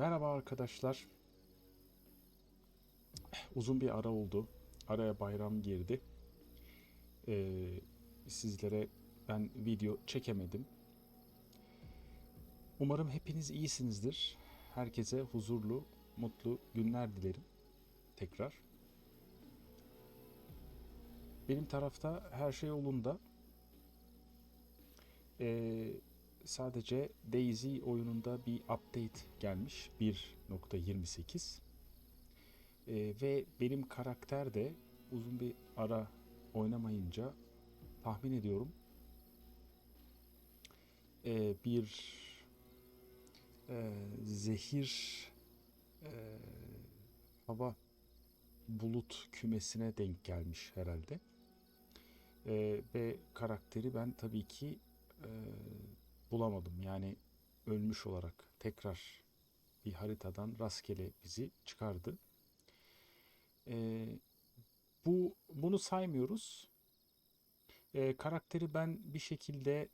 Merhaba arkadaşlar. Uzun bir ara oldu. Araya bayram girdi. Ee, sizlere ben video çekemedim. Umarım hepiniz iyisinizdir. Herkese huzurlu, mutlu günler dilerim. Tekrar. Benim tarafta her şey yolunda. Ee, sadece Daisy oyununda bir update gelmiş 1.28 Ee, ve benim karakter de uzun bir ara oynamayınca tahmin ediyorum ee, bir e, zehir e, hava bulut kümesine denk gelmiş herhalde. Ee, ve karakteri ben tabii ki e, bulamadım. Yani ölmüş olarak tekrar bir haritadan rastgele bizi çıkardı. Ee, bu bunu saymıyoruz. Ee, karakteri ben bir şekilde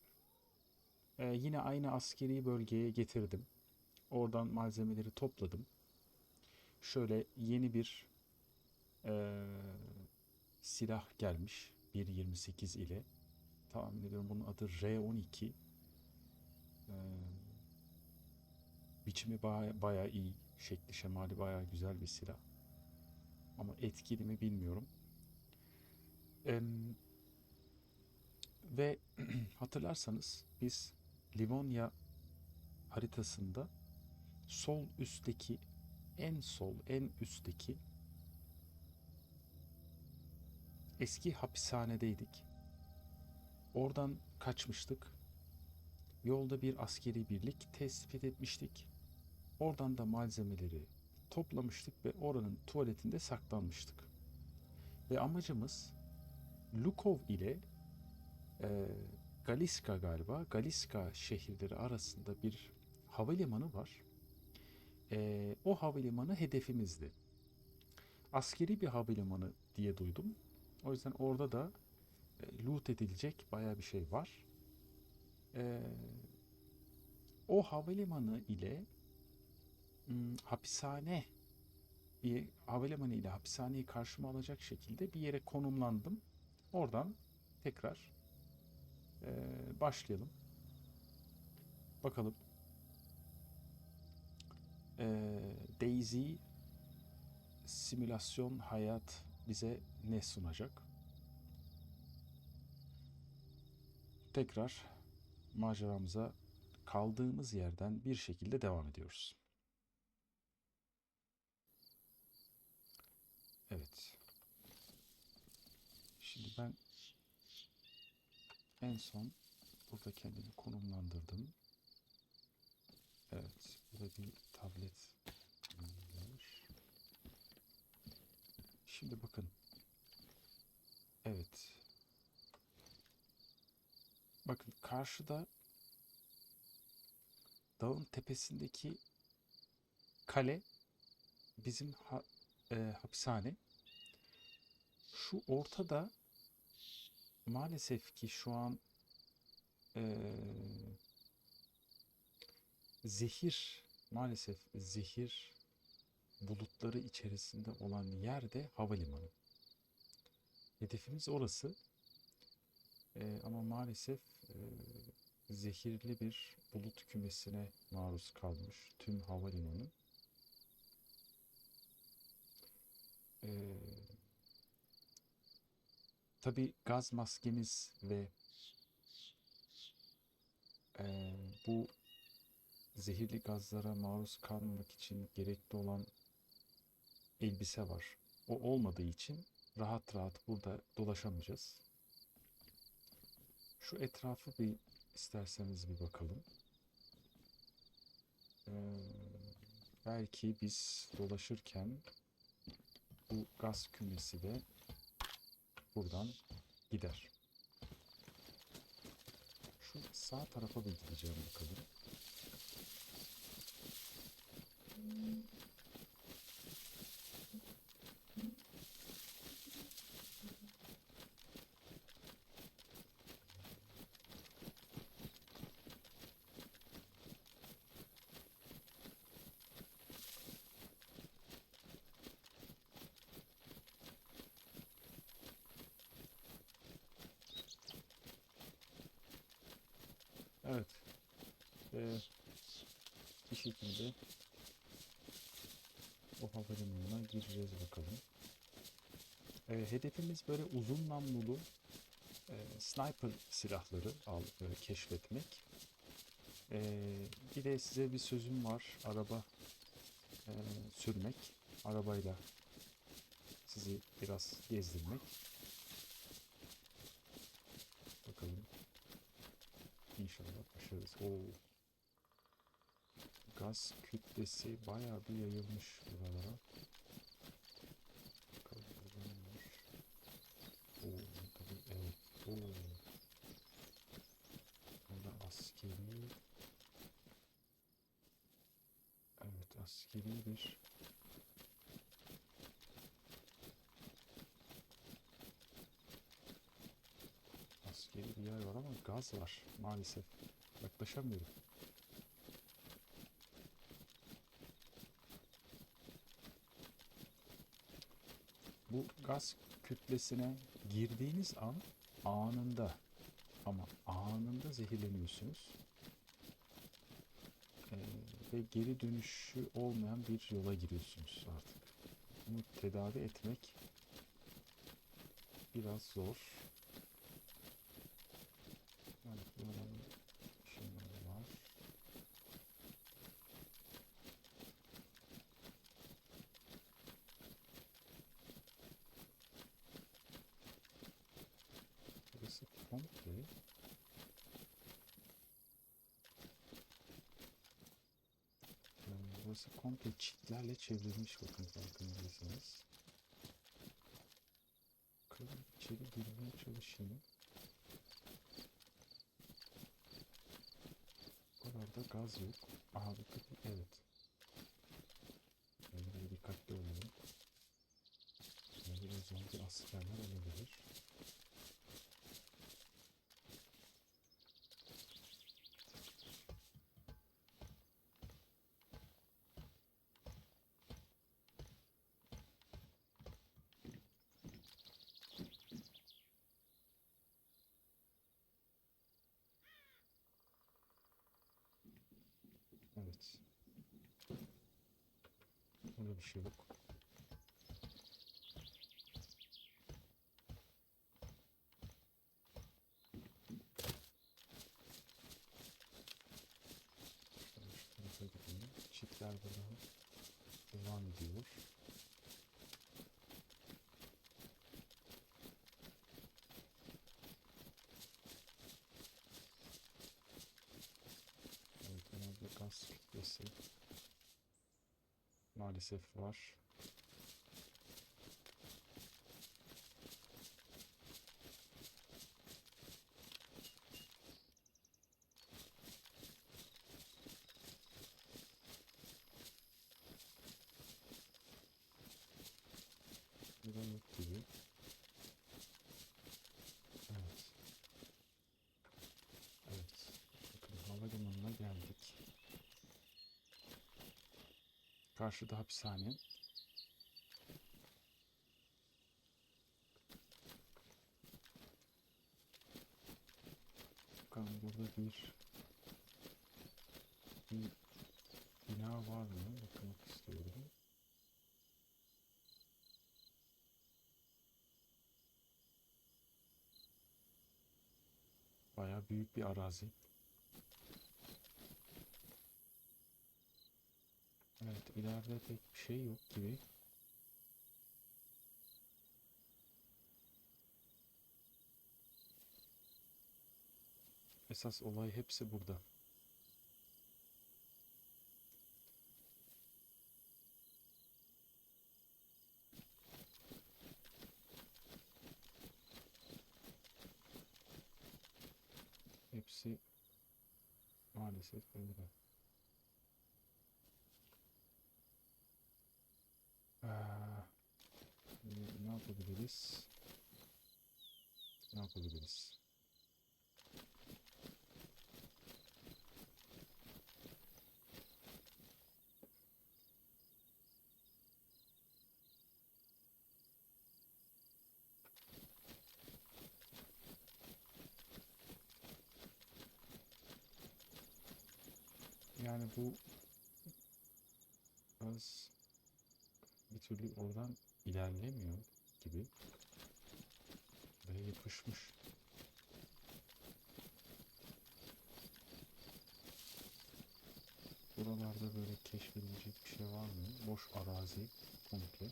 e, yine aynı askeri bölgeye getirdim. Oradan malzemeleri topladım. Şöyle yeni bir e, silah gelmiş 1.28 ile. Tahmin ediyorum bunun adı R12. Ee, biçimi baya, bayağı iyi. Şekli şemali bayağı güzel bir silah. Ama etkili mi bilmiyorum. Ee, ve hatırlarsanız biz Livonia haritasında sol üstteki en sol en üstteki eski hapishanedeydik. Oradan kaçmıştık. Yolda bir askeri birlik tespit etmiştik. Oradan da malzemeleri toplamıştık ve oranın tuvaletinde saklanmıştık. Ve amacımız Lukov ile e, Galiska galiba, Galiska şehirleri arasında bir havalimanı var. E, o havalimanı hedefimizdi. Askeri bir havalimanı diye duydum. O yüzden orada da e, loot edilecek baya bir şey var. Ee, o havalimanı ile hmm, hapishane bir havalimanı ile hapishaneyi karşıma alacak şekilde bir yere konumlandım. Oradan tekrar e, başlayalım. Bakalım. E, Daisy simülasyon hayat bize ne sunacak? Tekrar maceramıza kaldığımız yerden bir şekilde devam ediyoruz. Evet. Şimdi ben en son burada kendimi konumlandırdım. Evet. Burada bir tablet var. Şimdi bakın. Evet. Bakın karşıda dağın tepesindeki kale bizim ha, e, hapishane. Şu ortada maalesef ki şu an e, zehir maalesef zehir bulutları içerisinde olan yerde havalimanı. Hedefimiz orası. E, ama maalesef e, zehirli bir bulut kümesine maruz kalmış tüm havalimanı. Ee, tabii gaz maskemiz ve e, bu zehirli gazlara maruz kalmamak için gerekli olan elbise var. O olmadığı için rahat rahat burada dolaşamayacağız. Şu etrafı bir isterseniz bir bakalım. Ee, belki biz dolaşırken bu gaz kümesi de buradan gider. Şu sağ tarafa bir gideceğim bakalım. Evet. Ee, bir şekilde o havalimanına gireceğiz bakalım. Ee, hedefimiz böyle uzun namlulu e, sniper silahları al, e, keşfetmek. Ee, bir de size bir sözüm var. Araba e, sürmek. Arabayla sizi biraz gezdirmek. Bakalım. İnşallah başarırız. Oo. Gaz kütlesi bayağı bir yayılmış buralara. Bakalım burada ne var? Oo, tabii askeri Evet askeri bir askeri bir yer var ama gaz var maalesef. Yaklaşamıyorum. Bu gaz kütlesine girdiğiniz an anında ama anında zehirleniyorsunuz. Ee, ve geri dönüşü olmayan bir yola giriyorsunuz artık. Bunu tedavi etmek biraz zor. Evet, buradan şeyler var. Burası komple Yani burası komple çitlerle çevrilmiş bakın farkındaysanız. Bakalım içeri girmeye çalışayım. Oralarda gaz yok. Aha bakın evet. Yani dikkatli olalım. Yani biraz zombi askerler olabilir. Evet. Burada bir şey yok. Şöyle şu tarafa gidelim. Çiftler burada devam ediyor. Evet, genelde gaz kütlesi maalesef var. Burada yok gibi. Evet. Evet. Bakın havalimanına geldik. Karşıda hapishane. Bakalım burada bir bir bina var mı? Bakmak istiyorum. Bayağı büyük bir arazi. Evet, ileride pek bir şey yok gibi. Esas olay hepsi burada. Hepsi maalesef böyle. Ee, ne yapabiliriz? Ne yapabiliriz? Yani bu biraz bir türlü oradan ilerlemiyor gibi. Ve yapışmış. Buralarda böyle keşfedilecek bir şey var mı? Boş arazi komple.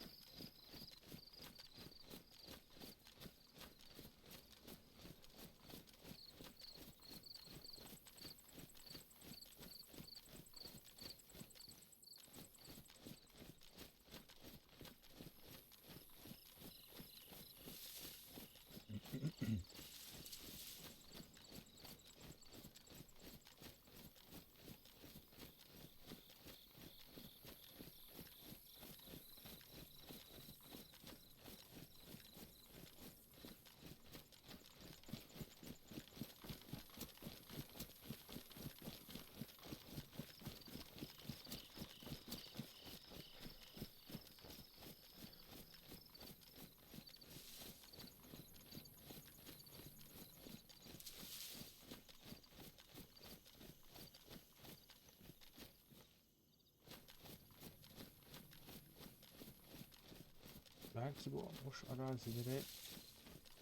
Belki bu boş arazilere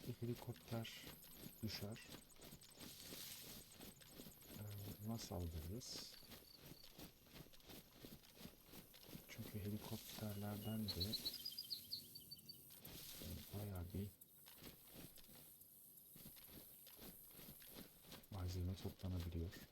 bir helikopter düşer. Ee, nasıl saldırırız? Çünkü helikopterlerden de bayağı bir malzeme toplanabiliyor.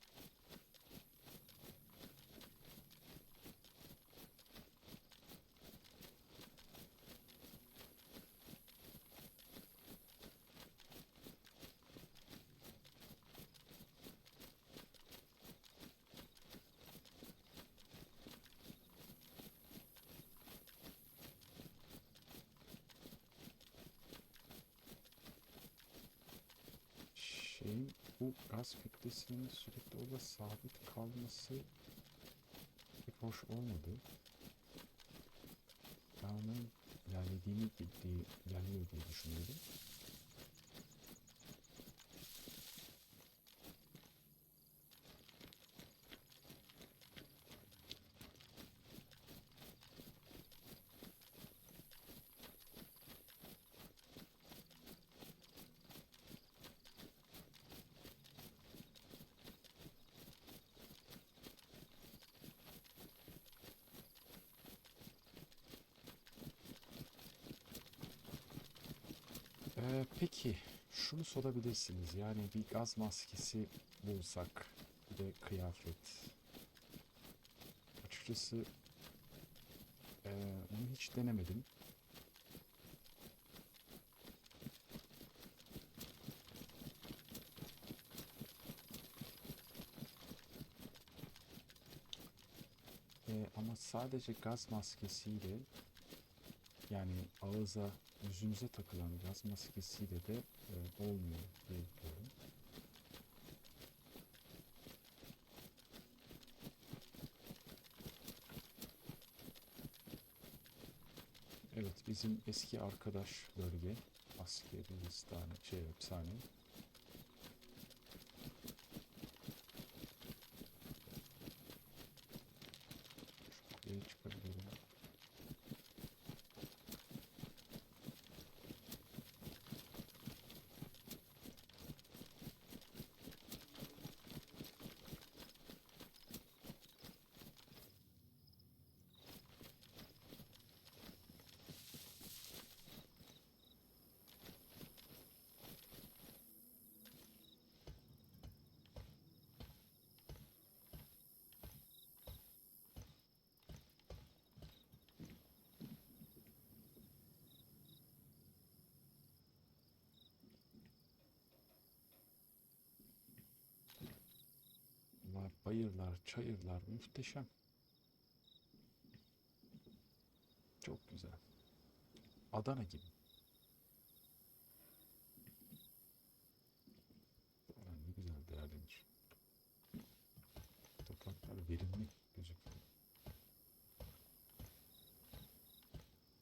Bu gaz kütlesinin sürekli orada sabit kalması pek hoş olmadı. Ben onun ilerlediğini ilerliyor diye düşünüyordum. Ee, peki şunu sorabilirsiniz. Yani bir gaz maskesi bulsak bir de kıyafet. Açıkçası ee, onu hiç denemedim. Ee, ama sadece gaz maskesiyle yani ağıza, yüzünüze takılan gaz maskesiyle de e, olmuyor diye biliyorum. Evet, bizim eski arkadaş bölge, Askeristan, şey, hapishane. Bayırlar, çayırlar muhteşem. Çok güzel. Adana gibi. Ulan ne güzel değerlenir. Topraklar verimli gözüküyor.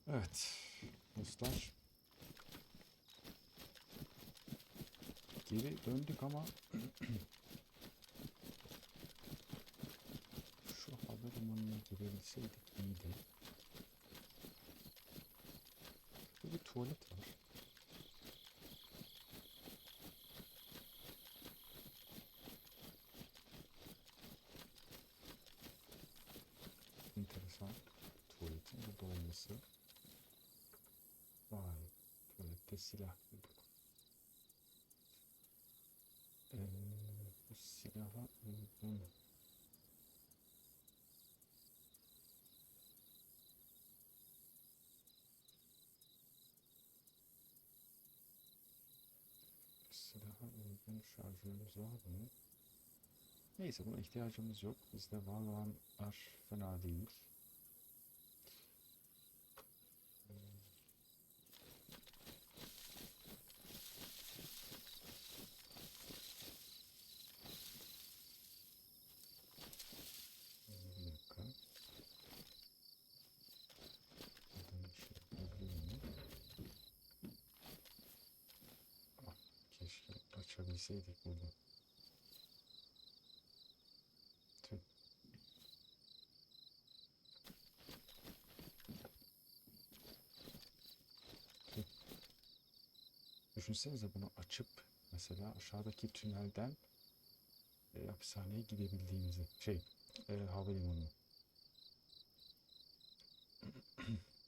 Evet. Dostlar. Geri döndük ama görebilseydik iyiydi. Burada bir tuvalet Silaha uygun şarjörümüz var mı? Neyse buna ihtiyacımız yok. Bizde var olanlar fena değil. Bir dakika. Buradan bir şey yapabiliyor muyum? Ah, keşke Tüh. Tüh. Düşünsenize bunu açıp mesela aşağıdaki tünelden e, hapishaneye gidebildiğimizi şey e, havalimanı.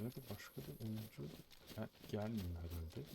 Buraya da başka bir oyuncu ha, gelmiyor herhalde.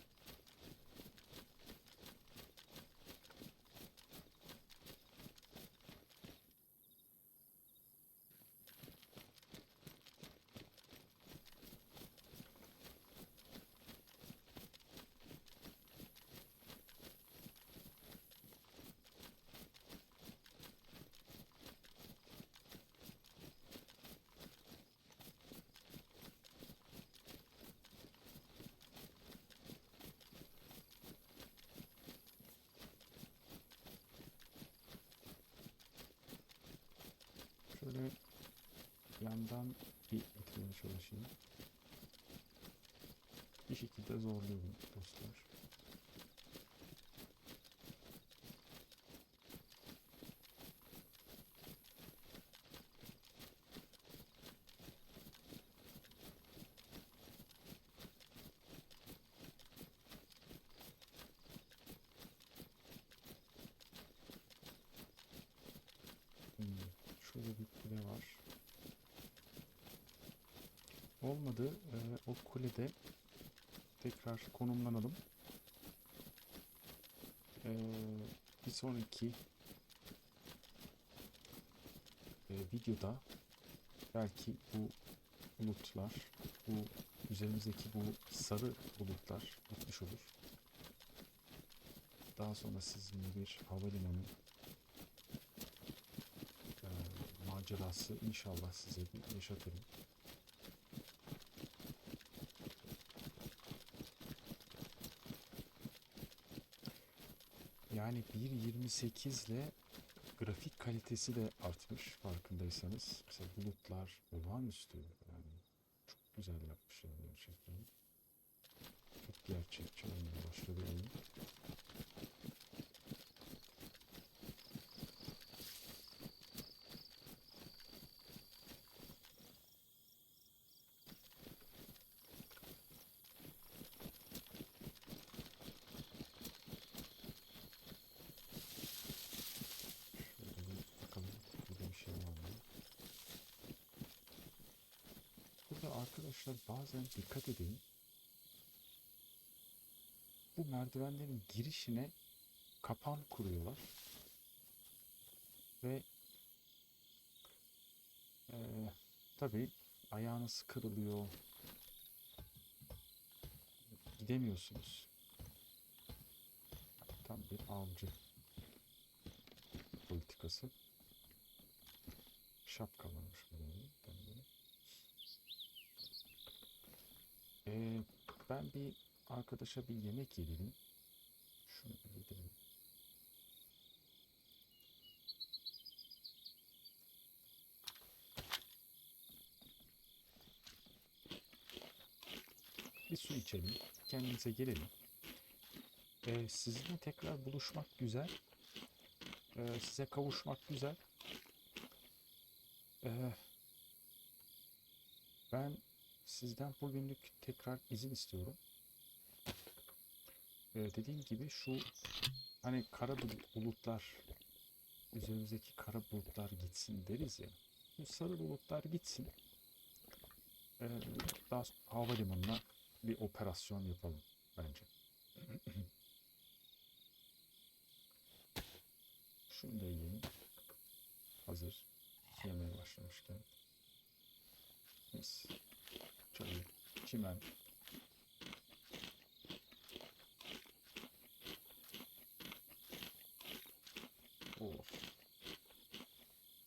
Şöyle yandan bir etmeye çalışayım. Bir şekilde zorluyorum dostlar. Şurada bir kule var. Olmadı. Ee, o kulede tekrar konumlanalım. Ee, bir sonraki e, videoda belki bu bulutlar, bu üzerimizdeki bu sarı bulutlar bitmiş olur. Daha sonra sizinle bir havalimanı e, macerası inşallah size bir yaşatırım. Yani 1.28 ile grafik kalitesi de artmış farkındaysanız. Mesela bulutlar olağanüstü yani çok güzel yapmışlar gerçekten. Çok gerçekçi olmaya başladı oyun. Şöyle bir bakalım burada bir şey var mı? Burada arkadaşlar bazen dikkat edin. Bu merdivenlerin girişine kapan kuruyorlar. Ve eee tabii ayağınız kırılıyor. Gidemiyorsunuz. Tam bir avcı politikası. Şapka varmış burada. Tabii. Ee, ben bir arkadaşa bir yemek yedireyim. Şunu bir yedireyim. Bir su içelim. Kendimize gelelim. Ee, sizinle tekrar buluşmak güzel. Ee, size kavuşmak güzel. Ee, ben sizden bugünlük tekrar izin istiyorum. Ee, dediğim gibi şu hani kara bulut- bulutlar üzerimizdeki kara bulutlar gitsin deriz ya. Bu sarı bulutlar gitsin. Ee, daha sonra havalimanına bir operasyon yapalım bence. Şunu da yiyelim. Hazır yemeye başlamışken. Mis. Çayı, çimen. Of.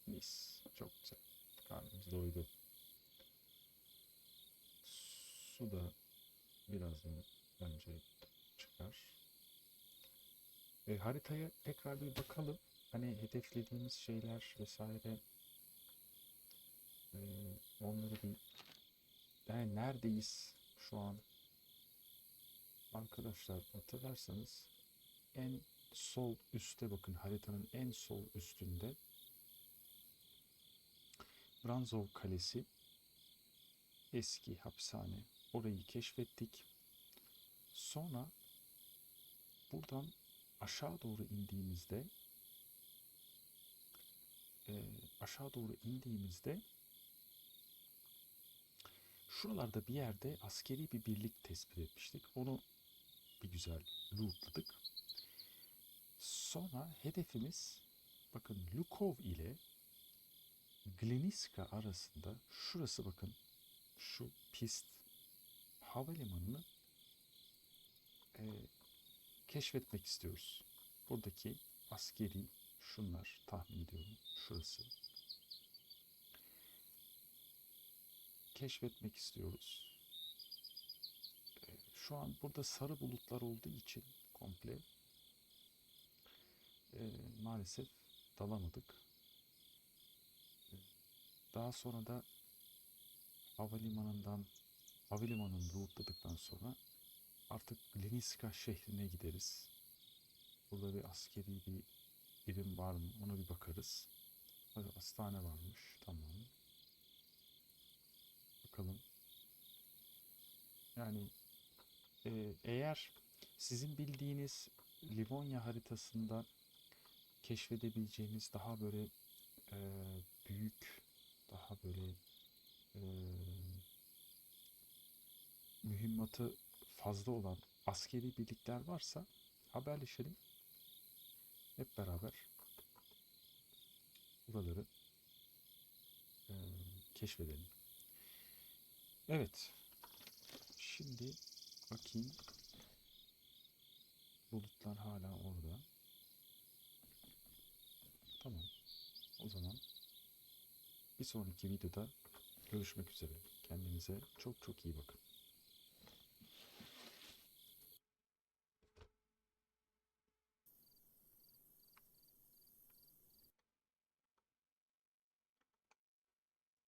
Mis. Çok güzel. Karnımız doydu. Su da birazdan bence çıkar. E, haritaya tekrar bir bakalım. Hani hedeflediğimiz şeyler vesaire e, onları bir yani neredeyiz şu an? Arkadaşlar hatırlarsanız en sol üstte bakın haritanın en sol üstünde Branzov Kalesi eski hapishane orayı keşfettik. Sonra buradan aşağı doğru indiğimizde e, aşağı doğru indiğimizde şuralarda bir yerde askeri bir birlik tespit etmiştik. Onu bir güzel lootladık. Sonra hedefimiz bakın Lukov ile Gleniska arasında şurası bakın şu pist havalimanını e, keşfetmek istiyoruz. Buradaki askeri şunlar tahmin ediyorum. Şurası. Keşfetmek istiyoruz. E, şu an burada sarı bulutlar olduğu için komple e, maalesef dalamadık. E, daha sonra da havalimanından havalimanını lootladıktan sonra artık Leniska şehrine gideriz. Burada bir askeri bir birim var mı ona bir bakarız. Hastane varmış tamam. Bakalım. Yani e, eğer sizin bildiğiniz Livonya haritasında keşfedebileceğiniz daha böyle e, büyük, daha böyle e, mühimmatı fazla olan askeri birlikler varsa haberleşelim. Hep beraber buraları e, keşfedelim. Evet. Şimdi bakayım. Bulutlar hala orada. Tamam. O zaman bir sonraki videoda görüşmek üzere. Kendinize çok çok iyi bakın.